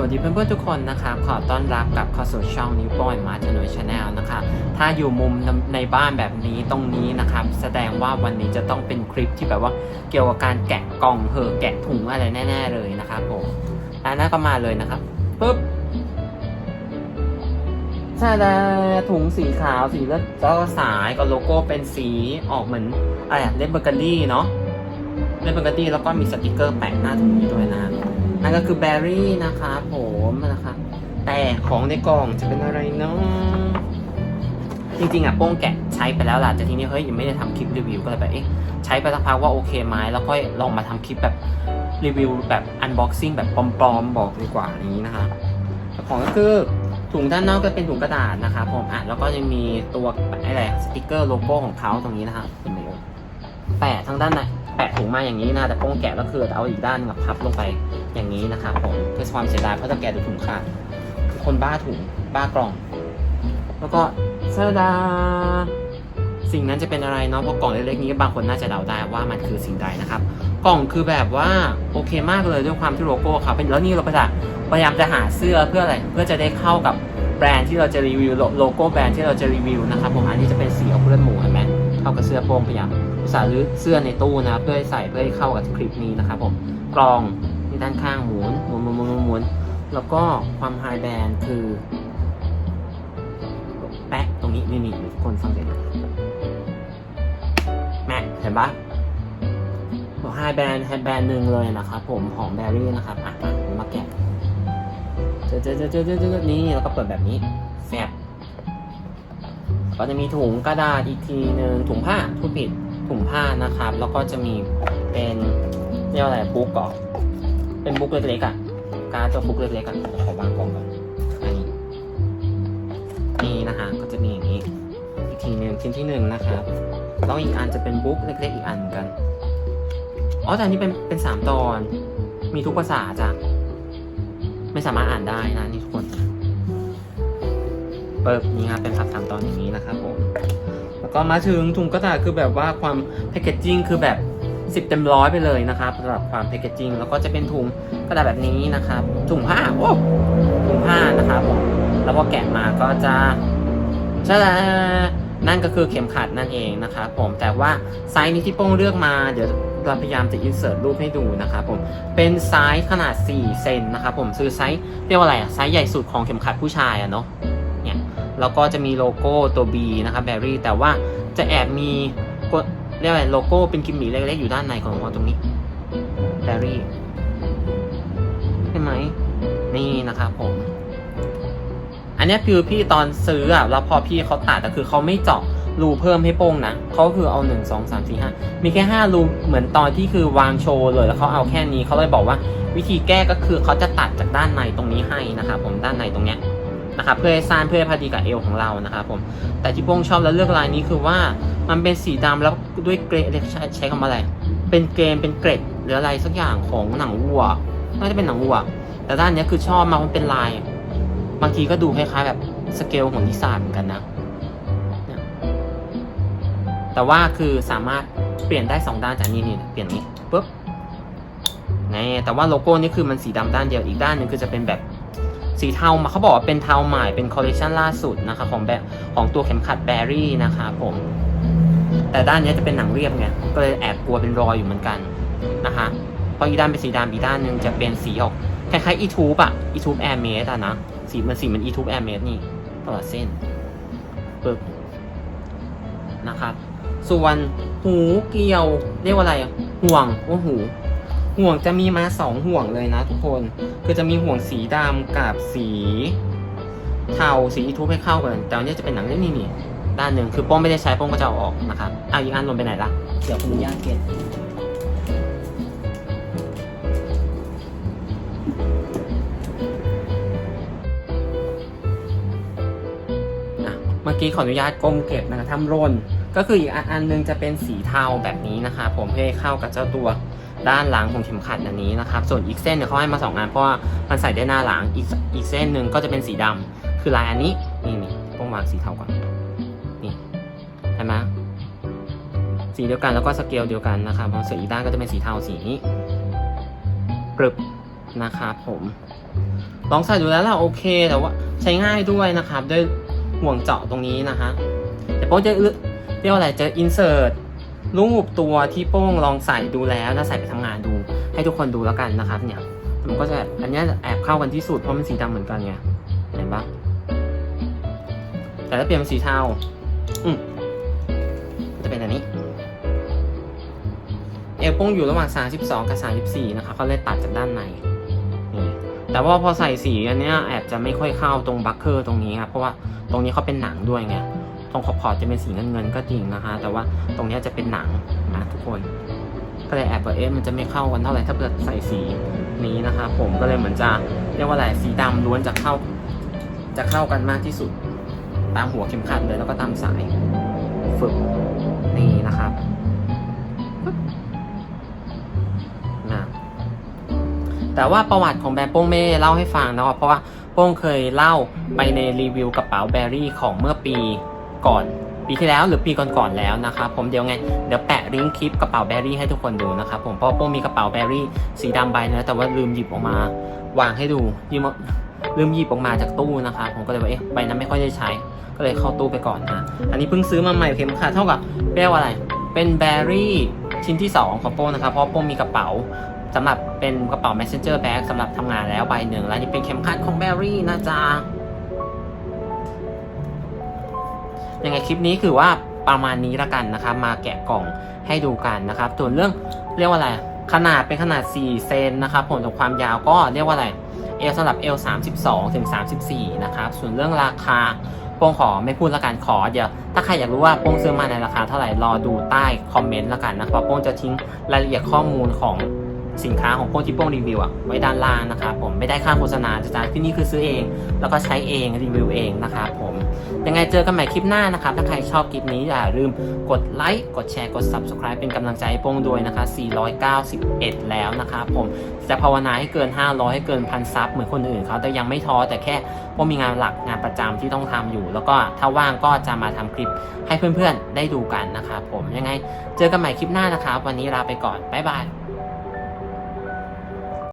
วัสดีเพื่อนๆทุกคนนะครับขอต้อนรับกลับเข้าสู่ช่องนิ้วโป้ยมาร์ทนอยชาแนลนะคะ ถ้าอยู่มุมในบ้านแบบนี้ตรงนี้นะครับ แสดงว่าวันนี้จะต้องเป็นคลิปที่แบบว่าเกี่ยวกับการแกะกล่องเหอะแกะถุงอะไรแน่ๆเลยนะครับผมอันนั้นก็มาเลยนะครับปุ๊บใช่แล้วถุงสีขาวสีเลือดแล้วก็สายกับโลโก้เป็นสีออกเหมือนอะไรอะเลดเบอร์เการีเนาะ ดเบอร์การีแล้วก็มีสติกเกอร์แปะหน้าถุงนี้ด้วยนะนั่นก็คือแบร์รี่นะครับผมนะครับแต่ของในกล่องจะเป็นอะไรเนาะจริงๆอะโป้งแกะใช้ไปแล้วล่ะแต่ทีนี้เฮ้ยยังไม่ได้ทำคลิปรีวิวก็เลยแบบเอ๊ะใช้ไปสักพักว่าโอเคไหมแล้วก็ลองมาทำคลิปแบบรีวิวแบบอันบ็อกซิ่งแบบปลอมๆบอกดีกว่านี้นะคะของก็คือถุงด้านนอกก็เป็นถุงกระดาษนะครับผมอะแล้วก็ยังมีตัวอะไรสติกเกอร์โลโก้ของเขาตรงนี้นะครับเห็นไหมเอ่ยแปะทั้งด้านใน แปะถุงมาอย่างนี้นะแต่โป้งแกะก็คือเอาอีกด้านหนึงอะพับลงไปอย่างนี้นะครับผมเพื่อความเสียดายเพราะถ้าแกะดูถุงขาดคนบ้าถุงบ้ากล่อง แล้วก็ซดาสิ่งนั้นจะเป็นอะไรเนาะเพราะกล่องเล็กๆนี้บางคนน่าจะเดาได้ว่ามันคือสิ่งใดนะครับ กล่องคือแบบว่าโอเคมากเลยด้วยความที่โลโก้เขาเป็นแล้วนี่เราพยายามจะหาเสื้อเพื่ออะไรเพื่อจะได้เข้ากับแบรนด์ที่เราจะรีวิวโลโก้แบรนด์ที่เราจะรีวิวนะครับผมอันนี้จะเป็นสีของเพื่อนหมูเห็นไหมเข้ากับเสื้อโปรงพยายาม สารื้อเสื้อในตู้นะเพื่อให้ใส่เพื่อให้เข้ากับคลิปนี้นะครับผมกลองที่ด้านข้างหมุนหมุนหมุนหมุนหมุนแล้วก็ความไฮแบนคือแปะตรงนี้นี่นี่ทุกคนฟังเสียงแม่เห็นปะบอกไฮแบนไฮแบนหนึ่งเลยนะครับผมของแบรี่นะครับอะมาแกะเจอเจอเจอเจอเจอนี่แล้วก็เปิดแบบนี้แฟบก็จะมีถุงกระดาษอีกทีหนึ่งถุงผ้าพูดผิด ถุงผ้านะครับ แล้วก็จะมีเป็นเรียกว่าอะไรบุ๊กก่อนเป็นบุ๊กเล็กๆอะการ์ดตัวบุ๊กเล็กๆอะขอวางกล่องก่อนอันนี้นี่นะคะก็จะมีอย่างนี้อีกทีหนึ่งชิ้นที่หนึ่งนะครับแล้วอีกอันจะเป็นบุ๊กเล็กๆอีกอันกันอ๋อแต่อันนี้เป็นเป็นสามตอน มีทุกภาษาจ้ะไม่สามารถอ่านได้นะนี่ทุกคนเปิดนี่ครับเป็นสับสามตอนอย่างนี้นะครับผม ก็มาถึงถุงกระดาษคือแบบว่าความแพคเกจจิ้งคือแบบ 10 เต็มร้อยไปเลยนะครับสำหรับความแพคเกจจิ้งแล้วก็จะเป็นถุงกระดาษแบบนี้นะครับถุงผ้าโอ้ถุงผ้านะครับผมแล้วพอแกะมาก็จะช่แล้วนั่นก็คือเข็มขัดนั่นเองนะครับผมแต่ว่าไซส์นี้ที่โป้งเลือกมาเดี๋ยวเราพยายามจะอินเสิร์ตรูปให้ดูนะครับผมเป็นไซส์ขนาด 4 เซนนะครับผมซื้อไซส์เรียกว่าอะไรอะไซส์ใหญ่สุดของเข็มขัดผู้ชายอะเนาะ แล้วก็จะมีโลโก้ตัว B นะครับแบรี่แต่ว่าจะแอบมีกดเรียกว่าโลโก้เป็นกิมมิคเล็กๆอยู่ด้านในของเราตรงนี้แบรี่ใช่ไหมนี่นะครับผม อันนี้คือพี่ตอนซื้ออะแล้วพอพี่เขาตัดแต่คือเขาไม่เจาะรูเพิ่มให้โป้งนะเขาคือเอาหนึ่งสองสามสี่ห้ามีแค่ห้ารูเหมือนตอนที่คือวางโชว์เลยแล้วเขาเอาแค่นี้เขาเลยบอกว่า วิธีแก้ก็คือเขาจะตัดจากด้านในตรงนี้ให้นะครับผมด้านในตรงเนี้ย นะครับเพื่อให้สั้นเพื่อให้พอดีกับเอวของเรานะครับผมแต่ที่โป้งชอบแล้วเลือกลายนี้คือว่ามันเป็นสีดำแล้วด้วยเกรดใช้ใช้คำว่าอะไร เป็นเกรนเป็นเกรดหรืออะไรสักอย่างของหนังวัวน่าจะเป็นหนังวัว แต่ด้านนี้คือชอบมากมันเป็นลาย บางทีก็ดูคล้ายๆแบบสเกลของนิสานเหมือนกันนะ แต่ว่าคือสามารถเปลี่ยนได้สองด้านจากนี่นี่เปลี่ยนนี้ปุ๊บนี่แต่ว่าโลโก้นี่คือมันสีดำด้านเดียวอีกด้านหนึ่งคือจะเป็นแบบ สีเทามาเขาบอกว่าเป็นเทาใหม่เป็นคอลเลคชันล่าสุดนะคะของแบบของตัวเข็มขัดแบรี่นะคะผมแต่ด้านนี้จะเป็นหนังเรียบไงก็เลยแอบกลัวเป็นรอยอยู่เหมือนกันนะคะเพราะอีด้านเป็นสีดำอีด้านหนึ่งจะเป็นสีออกคล้ายๆอีทูบอะอีทูบแอร์เมสอะนะสีมันสีมันอีทูบแอร์เมสนี่ตลอดเส้นปึ๊บนะครับส่วนหูเกลียวเรียกว่าอะไรห่วงว่าหู ห่วงจะมีมาสองห่วงเลยนะทุกคน คือจะมีห่วงสีดำกับสีเทาสีทูบให้เข้ากันแต่อันนี้จะเป็นหนังเรื่องนี้นี่ด้านหนึ่งคือโป้งไม่ได้ใช้โป้งก็จะเอาออกนะครับเอาอีกอันลงไปไหนล่ะเดี๋ยวคุณย่าตเก็บอะเมื่อกี้ขออนุญาตก้มเก็บนะครับทำร่นก็คืออีกอันนหนึงจะเป็นสีเทาแบบนี้นะคะ ผมเพื่อให้เข้ากับเจ้าตัว ด้านหลังของเข็มขัดอันนี้นะครับ ส่วนอีกเส้นเนี่ยเขาให้มาสองอันเพราะว่ามันใส่ได้หน้าหลังอีกอีกเส้นหนึ่งก็จะเป็นสีดำคือลายอันนี้นี่นี่ต้องวางสีเทาก่อนนี่เห็นไหมสีเดียวกันแล้วก็สเกลเดียวกันนะครับพอส่วนอีกด้านก็จะเป็นสีเทาสีนี้กรึบนะครับผมลองใส่ดูแล้วล่ะโอเคแต่ว่าใช้ง่ายด้วยนะครับด้วยห่วงเจาะตรงนี้นะฮะแต่โป้งจะเรียกว่าอะไรจะอินเสิร์ต รูปตัวที่โป้งลองใส่ดูแล้วแล้วใส่ไปทำงานดู ให้ทุกคนดูแล้วกันนะครับ เนี่ยมันก็จะอันนี้แอบเข้ากันที่สุดเพราะมันสีดำเหมือนกันไงเห็นปะแต่ถ้าเปลี่ยนเป็นสีเทาอืมจะเป็นอันนี้ เอวโป้งอยู่ระหว่าง 32 กับ 34 นะคะเขาเลยตัดจากด้านในนี่แต่ว่าพอใส่สีอันนี้แอบจะไม่ค่อยเข้าตรงบัคเคอร์ตรงนี้ครับเพราะว่าตรงนี้เขาเป็นหนังด้วยไง ตรงขอบๆจะเป็นสีเงินเงินก็จริงนะคะ แต่ว่าตรงนี้จะเป็นหนังนะทุกคนก็เลยแอบว่าเอ๊ะมันจะไม่เข้ากันเท่าไหร่ถ้าเกิดใส่สีนี้นะคะ ผมก็เลยเหมือนจะเรียกว่าอะไรสีดำล้วนจะเข้า จะเข้ากันมากที่สุด ตามหัวเข็มขัดเลยแล้วก็ตามสายฝึกนี่นะครับปึ๊บนะแต่ว่าประวัติของแบรนด์โป้งเม่เล่าให้ฟังนะเพราะว่าโป้งเคยเล่าไปในรีวิวกระเป๋าแบรี่ของเมื่อปี ก่อนปีที่แล้วหรือปีก่อนๆแล้วนะครับผมเดี๋ยวไงเดี๋ยวแปะลิงก์คลิปกระเป๋าแบรี่ให้ทุกคนดูนะครับผมเพราะโป้มีกระเป๋าแบรี่สีดำใบนะแต่ว่าลืมหยิบออกมาวางให้ดูยืมลืมหยิบออกมาจากตู้นะครับผมก็เลยว่าเอ๊ะใบนั้นไม่ค่อยได้ใช้ ก็เลยเข้าตู้ไปก่อนนะอันนี้เพิ่งซื้อมาใหม่เข็มขัดเท่ากับเรียกว่าอะไร เป็นแบรี่ชิ้นที่ 2 ของโป้นะครับเพราะโป้มีกระเป๋าสำหรับเป็นกระเป๋า messenger bag สำหรับทำงานแล้วใบหนึ่งแล้วนี่เป็นเข็มขัดของแบรี่นะจ๊ะ ยังไงคลิปนี้คือว่าประมาณนี้ละกันนะครับ มาแกะกล่องให้ดูกันนะครับส่วนเรื่องเรียกว่าอะไรขนาดเป็นขนาด 4 เซนนะครับผลจากความยาวก็เรียกว่าอะไรเอลสำหรับ L 32ถึง34 นะครับ ส่วนเรื่องราคาโป้งขอไม่พูดละกันขอเดี๋ยวถ้าใครอยากรู้ว่าโป้งซื้อมาในราคาเท่าไหร่รอดูใต้คอมเมนต์ละกันนะเพราะโป้งจะทิ้งรายละเอียดข้อมูลของ สินค้าของโป้งที่โป้งรีวิวอะไว้ด้านล่างนะครับผมไม่ได้ค่าโฆษณาจะจ่ายที่นี่คือซื้อเอง แล้วก็ใช้เองรีวิวเองนะครับผมยังไงเจอกันใหม่คลิปหน้านะครับ ถ้าใครชอบคลิปนี้อย่าลืมกดไลค์กดแชร์กด subscribe เป็นกำลังใจให้โป้งด้วยนะคะ 491 แล้วนะครับผมจะภาวนาให้เกิน 500 ให้เกินพันซับเหมือนคนอื่นเขาแต่ยังไม่ท้อแต่แค่ว่ามีงานหลักงานประจำที่ต้องทำอยู่ แล้วก็ถ้าว่างก็จะมาทำคลิปให้เพื่อนๆได้ดูกันนะครับผมยังไงเจอกันใหม่คลิปหน้านะครับวันนี้ลาไปก่อนบ๊ายบาย